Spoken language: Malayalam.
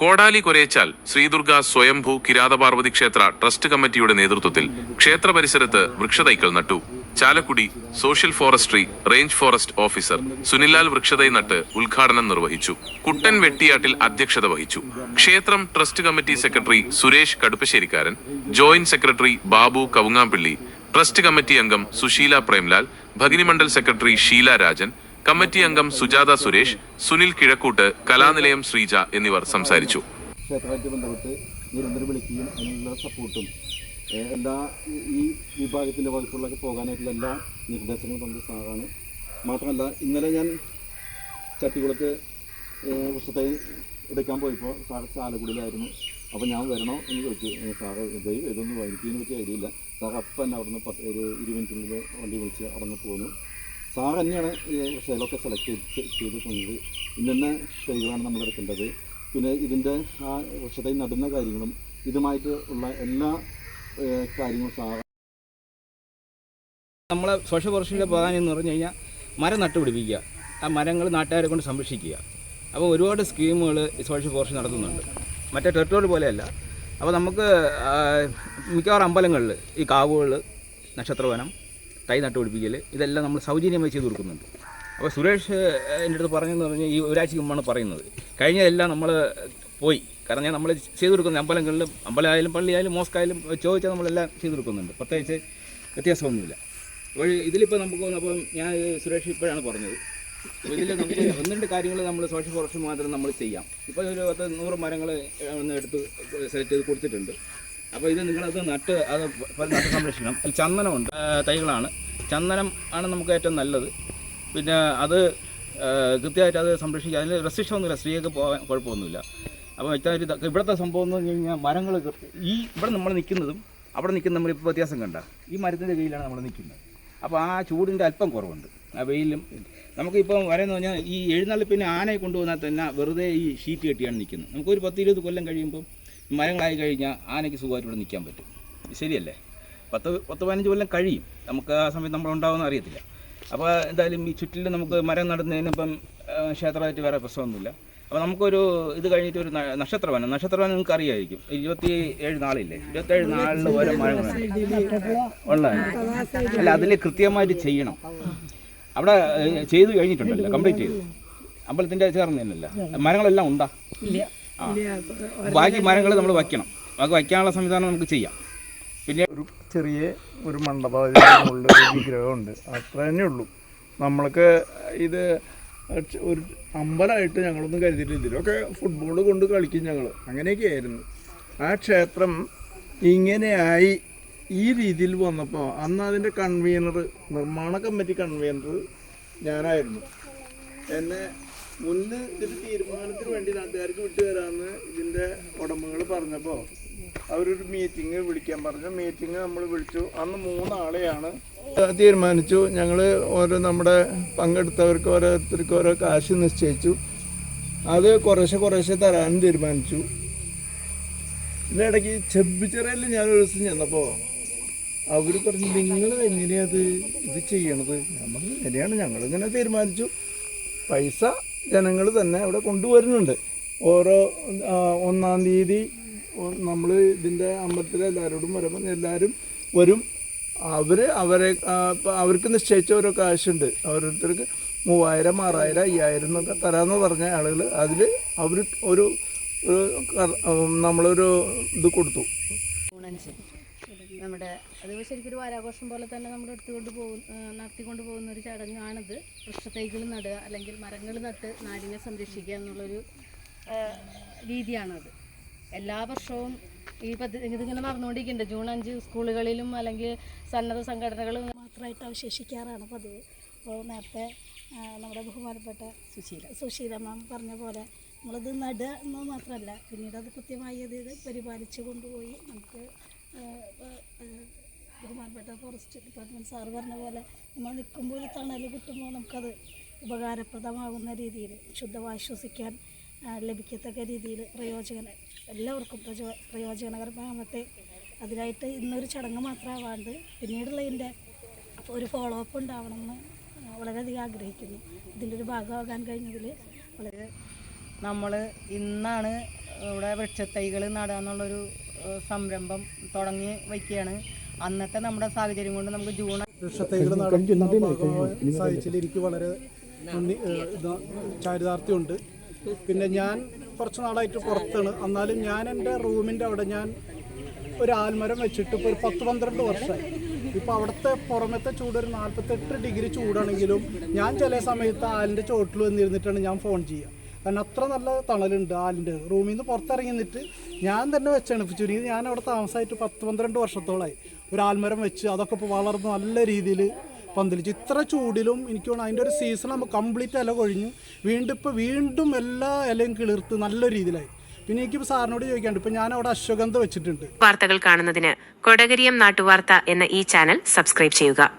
കോടാലി കൊരേച്ചാൽ ശ്രീദുർഗ സ്വയംഭൂ കിരാതപാർവതി ക്ഷേത്ര ട്രസ്റ്റ് കമ്മിറ്റിയുടെ നേതൃത്വത്തിൽ ക്ഷേത്ര പരിസരത്ത് വൃക്ഷതൈകൾ നട്ടു. Chalakudy social forestry range forest officer Sunilal വൃക്ഷതൈ നട്ട് ഉദ്ഘാടനം നിർവഹിച്ചു. കുട്ടൻ വെട്ടിയാട്ടിൽ അധ്യക്ഷത വഹിച്ചു. ക്ഷേത്രം trust committee secretary Suresh Kaduppasserikkaran joint secretary Babu Kavungampilly trust committee അംഗം സുശീല പ്രേംലാൽ ഭഗിനിമണ്ഡൽ സെക്രട്ടറി ഷീല രാജൻ കമ്മിറ്റി അംഗം സുജാത സുരേഷ് സുനിൽ കിഴക്കൂട്ട് കലാനിലയം ശ്രീജ എന്നിവർ സംസാരിച്ചു. ബന്ധപ്പെട്ട് വിളിക്കുകയും അതിനുള്ള സപ്പോർട്ടും എല്ലാ ഈ- വിഭാഗത്തിന്റെ വകുപ്പുകളിലൊക്കെ പോകാനായിട്ടുള്ള എല്ലാ നിർദ്ദേശങ്ങളും തന്ന സാറാണ്. മാത്രമല്ല ഇന്നലെ ഞാൻ ചട്ടികുളത്ത് പുസ്തകത്തെ എടുക്കാൻ പോയപ്പോൾ സാർ ചാലക്കുടിയിലായിരുന്നു. അപ്പോൾ ഞാൻ വരണോ എന്ന് ചോദിച്ചു. സാറ് ഇതൊന്നും എനിക്ക് പറ്റി ഐഡിയ ഇല്ല. സാർ അപ്പം തന്നെ അവിടുന്ന് പത്ത് ഒരു ഇരുപത് മിനിറ്റിനുള്ളിൽ വണ്ടി വിളിച്ച് അവിടെ നിന്ന് പോന്നു. സാർ തന്നെയാണ് വിഷയങ്ങളൊക്കെ സെലക്ട് ചെയ്ത് ചെയ്തിട്ടുള്ളത്. ഇന്ന തൈകളാണ് നമ്മൾ എടുക്കേണ്ടത്. പിന്നെ ഇതിന്റെ ആ വൃക്ഷത്തെ നടുന്ന കാര്യങ്ങളും ഇതുമായിട്ട് ഉള്ള എല്ലാ കാര്യങ്ങളും സാർ നമ്മളെ സോഷ്യൽ ഫോറസ്റ്റിന്റെ പ്രധാനം എന്ന് പറഞ്ഞു കഴിഞ്ഞാൽ മരം നട്ടുപിടിപ്പിക്കുക. ആ മരങ്ങൾ നാട്ടുകാരെ കൊണ്ട് സംരക്ഷിക്കുക. അപ്പോൾ ഒരുപാട് സ്കീമുകൾ ഈ സോഷ്യൽ ഫോറസ്റ്റ് നടത്തുന്നുണ്ട്. മറ്റേ ടെറിട്ടോറി പോലെയല്ല അപ്പോൾ നമുക്ക് മിക്കവാറും അമ്പലങ്ങളിൽ ഈ കാവുകൾ നക്ഷത്രവനം തൈ നട്ടുപിടിപ്പിക്കൽ ഇതെല്ലാം നമ്മൾ സൗജന്യമായി ചെയ്തു കൊടുക്കുന്നുണ്ട്. അപ്പോൾ സുരേഷ് എന്റെ അടുത്ത് പറഞ്ഞെന്ന് പറഞ്ഞാൽ ഈ ഒരാഴ്ചയ്ക്ക് മുമ്പാണ് പറയുന്നത്. കഴിഞ്ഞതെല്ലാം നമ്മൾ പോയി. കാരണം ഞാൻ നമ്മൾ ചെയ്തു കൊടുക്കുന്നത് അമ്പലങ്ങളിൽ അമ്പലമായാലും പള്ളിയായാലും മോസ്കായാലും ചോദിച്ചാൽ നമ്മളെല്ലാം ചെയ്തു കൊടുക്കുന്നുണ്ട്. പ്രത്യേകിച്ച് വ്യത്യാസമൊന്നുമില്ല. അപ്പോൾ ഇതിലിപ്പോൾ നമുക്ക് അപ്പം ഞാൻ സുരേഷ് ഇപ്പോഴാണ് പറഞ്ഞത്. ഇതിൽ നമുക്ക് ഒന്ന് രണ്ട് കാര്യങ്ങൾ നമ്മൾ സോഷ്യൽ ഫോറസ്റ്റ് മാത്രം നമ്മൾ ചെയ്യാം. ഇപ്പോൾ ഒരു പത്ത് നൂറ് മരങ്ങൾ എടുത്ത് സെലക്ട് ചെയ്ത് കൊടുത്തിട്ടുണ്ട്. അപ്പോൾ ഇത് നിങ്ങളത് നട്ട് അത് നട്ട് സംരക്ഷിക്കണം. ചന്ദനമുണ്ട്. തൈകളാണ്. ചന്ദനം ആണ് നമുക്ക് ഏറ്റവും നല്ലത്. പിന്നെ അത് കൃത്യമായിട്ട് അത് സംരക്ഷിക്കുക അതിൽ റെസ്ട്രിക്ഷൻ ഒന്നുമില്ല. സ്ത്രീയൊക്കെ പോകാൻ കുഴപ്പമൊന്നുമില്ല. അപ്പോൾ വ്യക്തമായിട്ട് ഇവിടുത്തെ സംഭവം എന്ന് പറഞ്ഞു കഴിഞ്ഞാൽ മരങ്ങൾ ഈ ഇവിടെ നമ്മൾ നിൽക്കുന്നതും അവിടെ നിൽക്കുന്ന നമ്മൾ നമ്മളിപ്പോൾ വ്യത്യാസം കണ്ട. ഈ മരത്തിന്റെ കീഴിലാണ് നമ്മൾ നിൽക്കുന്നത്. അപ്പോൾ ആ ചൂടിന്റെ അല്പം കുറവുണ്ട്. ആ വെയിലും നമുക്കിപ്പം വരെയെന്ന് പറഞ്ഞാൽ ഈ എഴുന്നള്ളിപ്പിന് ആനയെ കൊണ്ടുവന്നാൽ തന്നെ വെറുതെ ഈ ഷീറ്റ് കെട്ടിയാണ് നിൽക്കുന്നത്. നമുക്കൊരു പത്ത് ഇരുപത് കൊല്ലം കഴിയുമ്പം മരങ്ങളായി കഴിഞ്ഞാൽ ആനയ്ക്ക് സുഖമായിട്ട് ഇവിടെ നിൽക്കാൻ പറ്റും. ശരിയല്ലേ? പത്ത് പത്ത് പതിനഞ്ച് കൊല്ലം കഴിയും. നമുക്ക് ആ സമയത്ത് നമ്മൾ ഉണ്ടാവുമെന്ന് അറിയത്തില്ല. അപ്പോൾ എന്തായാലും ഈ ചുറ്റിലും നമുക്ക് മരം നടുന്നതിന് ഇപ്പം ക്ഷേത്രമായിട്ട് വേറെ പ്രശ്നമൊന്നുമില്ല. അപ്പോൾ നമുക്കൊരു ഇത് കഴിഞ്ഞിട്ട് ഒരു നക്ഷത്രവനം. നക്ഷത്രവനം നിങ്ങൾക്ക് അറിയായിരിക്കും. ഇരുപത്തി ഏഴ് നാളില്ലേ? ഇരുപത്തേഴ് നാളിൽ ഓരോ മരം ഉള്ളതാണ് അല്ല അതിൽ കൃത്യമായിട്ട് ചെയ്യണം. അവിടെ ചെയ്ത് കഴിഞ്ഞിട്ടുണ്ടല്ലോ. കംപ്ലീറ്റ് ചെയ്തു. അമ്പലത്തിന്റെ ചേർന്നില്ല മരങ്ങളെല്ലാം ഉണ്ടാ? ബാക്കി മരങ്ങൾ നമ്മൾ വയ്ക്കണം. ബാക്കി വയ്ക്കാനുള്ള സംവിധാനം നമുക്ക് ചെയ്യാം. പിന്നെ ഒരു ചെറിയ ഒരു മണ്ഡപമുള്ള ഒരു വിഗ്രഹമുണ്ട്. അത്ര തന്നെ ഉള്ളൂ. നമ്മൾക്ക് ഇത് ഒരു അമ്പലമായിട്ട് ഞങ്ങളൊന്നും കരുതിയിട്ടില്ല. ഇതിലൊക്കെ ഫുട്ബോൾ കൊണ്ട് കളിക്കും ഞങ്ങൾ അങ്ങനെയൊക്കെ ആയിരുന്നു. ആ ക്ഷേത്രം ഇങ്ങനെയായി ഈ രീതിയിൽ വന്നപ്പോൾ അന്ന് അതിന്റെ കൺവീനർ നിർമ്മാണ കമ്മിറ്റി കൺവീനർ ഞാനായിരുന്നു. എന്നെ മുന്ന് ഇതിന്റെ തീരുമാനത്തിന് വേണ്ടി നാട്ടുകാർക്ക് വിട്ടു ഇതിന്റെ ഉടമകൾ പറഞ്ഞപ്പോ അവരൊരു മീറ്റിംഗ് വിളിക്കാൻ പറഞ്ഞു. മീറ്റിംഗ് നമ്മൾ വിളിച്ചു. അന്ന് മൂന്നാളെയാണ് തീരുമാനിച്ചു. ഞങ്ങൾ ഓരോ നമ്മുടെ പങ്കെടുത്തവർക്ക് ഓരോരുത്തർക്ക് ഓരോ കാശ് നിശ്ചയിച്ചു. അത് കുറേശ്ശെ കുറേശ്ശെ തരാനും തീരുമാനിച്ചു. ഇതിന്റെ ഇടയ്ക്ക് ചെബിച്ചിറയിൽ ഞാനൊരു ദിവസം ചെന്നപ്പോൾ അവർ പറഞ്ഞു നിങ്ങൾ എങ്ങനെയത് ഇത് ചെയ്യണത്? നമ്മൾ എങ്ങനെയാണ്? ഞങ്ങളിങ്ങനെ തീരുമാനിച്ചു. പൈസ ജനങ്ങൾ തന്നെ ഇവിടെ കൊണ്ടുവരുന്നുണ്ട്. ഓരോ ഒന്നാം തീയതി നമ്മൾ ഇതിന്റെ അമ്പലത്തിൽ എല്ലാവരോടും വരുമ്പോൾ എല്ലാവരും വരും. അവർ അവരെ അവർക്ക് നിശ്ചയിച്ച ഓരോ കാശുണ്ട്. ഓരോരുത്തർക്ക് മൂവായിരം ആറായിരം അയ്യായിരം എന്നൊക്കെ തരാമെന്ന് പറഞ്ഞ ആളുകൾ അതിൽ അവർ ഒരു നമ്മളൊരു ഇത് കൊടുത്തു. നമ്മുടെ അത് ശരിക്കും ഒരു വാരാഘോഷം പോലെ തന്നെ നമ്മൾ എടുത്തുകൊണ്ട് പോകും നടത്തിക്കൊണ്ട് പോകുന്ന ഒരു ചടങ്ങാണിത്. വൃക്ഷത്തൈകൾ നടുക അല്ലെങ്കിൽ മരങ്ങൾ നട്ട് നാടിനെ സംരക്ഷിക്കുക എന്നുള്ളൊരു രീതിയാണത്. എല്ലാ വർഷവും ഈ പദ്ധതി ഇതിങ്ങനെ നടന്നുകൊണ്ടിരിക്കുന്നുണ്ട്. ജൂൺ അഞ്ച് സ്കൂളുകളിലും അല്ലെങ്കിൽ സന്നദ്ധ സംഘടനകളും മാത്രമായിട്ട് അവശേഷിക്കാറാണ് പതിവ്. അപ്പോൾ നേരത്തെ നമ്മുടെ ബഹുമാനപ്പെട്ട സുശീല സുശീല മാം പറഞ്ഞ പോലെ നമ്മളത് നടുക എന്ന് മാത്രമല്ല പിന്നീട് അത് കൃത്യമായി അത് പരിപാലിച്ചു കൊണ്ടുപോയി നമുക്ക് ബഹുമാനപ്പെട്ട ഫോറസ്റ്റ് ഡിപ്പാർട്ട്മെന്റ് സാറ് പറഞ്ഞ പോലെ നമ്മൾ നിൽക്കുമ്പോൾ തണൽ കിട്ടുമ്പോൾ നമുക്കത് ഉപകാരപ്രദമാകുന്ന രീതിയിൽ ശുദ്ധവായു ശ്വസിക്കാൻ ലഭിക്കത്തക്ക രീതിയിൽ പ്രയോജന എല്ലാവർക്കും പ്രചോ പ്രയോജനകരമാകട്ടെ. അതിനായിട്ട് ഇന്നൊരു ചടങ്ങ് മാത്രമാവാണ്ട് പിന്നീടുള്ള ഇതിന്റെ ഒരു ഫോളോ അപ്പ് ഉണ്ടാവണമെന്ന് വളരെയധികം ആഗ്രഹിക്കുന്നു. ഇതിന്റെ ഒരു ഭാഗമാകാൻ കഴിഞ്ഞതിൽ വളരെ നമ്മൾ ഇന്നാണ് ഇവിടെ വൃക്ഷത്തൈകൾ നടാന്നുള്ളൊരു സംരംഭം തുടങ്ങി വയ്ക്കുകയാണ്. അന്നത്തെ നമ്മുടെ സാഹചര്യം കൊണ്ട് നമുക്ക് ജൂൺ വൃക്ഷത്തൈകൾ സാധിച്ചതിൽ എനിക്ക് വളരെ നന്ദി ചാരിതാർത്ഥ്യമുണ്ട്. പിന്നെ ഞാൻ കുറച്ച് നാളായിട്ട് പുറത്താണ്. എന്നാലും ഞാൻ എന്റെ റൂമിന്റെ അവിടെ ഞാൻ ഒരു ആൽമരം വെച്ചിട്ട് ഇപ്പോൾ ഒരു പത്ത് പന്ത്രണ്ട് വർഷമായി. ഇപ്പോൾ അവിടുത്തെ പുറമത്തെ ചൂട് ഒരു നാൽപ്പത്തെട്ട് ഡിഗ്രി ചൂടാണെങ്കിലും ഞാൻ ചില സമയത്ത് ആലിന്റെ ചോട്ടിൽ വന്നിരുന്നിട്ടാണ് ഞാൻ ഫോൺ ചെയ്യുക. കാരണം അത്ര നല്ല തണലുണ്ട് ആലിന്റെ. റൂമിൽ നിന്ന് പുറത്തിറങ്ങി ഞാൻ തന്നെ വെച്ചാണ് ചുരുങ്ങി ഞാൻ അവിടെ താമസമായിട്ട് പത്ത് പന്ത്രണ്ട് വർഷത്തോളമായി ഒരു ആൽമരം വെച്ച് അതൊക്കെ ഇപ്പോൾ വളർന്ന് നല്ല രീതിയിൽ പന്തലിച്ച്. ഇത്ര ചൂടിലും എനിക്ക് തോന്നുന്നു അതിന്റെ ഒരു സീസൺ നമ്മൾ കംപ്ലീറ്റ് ഇല കൊഴിഞ്ഞു വീണ്ടും ഇപ്പോൾ വീണ്ടും എല്ലാ ഇലയും കിളിർത്ത് നല്ല രീതിയിലായി. പിന്നെ എനിക്കിപ്പോൾ സാറിനോട് ചോദിക്കാണ്ട് ഇപ്പോൾ ഞാൻ അവിടെ അശ്വഗന്ധ വെച്ചിട്ടുണ്ട്. വാർത്തകൾ കാണുന്നതിന് കൊടകരിയം നാട്ടുവാർത്ത എന്ന ഈ ചാനൽ സബ്സ്ക്രൈബ് ചെയ്യുക.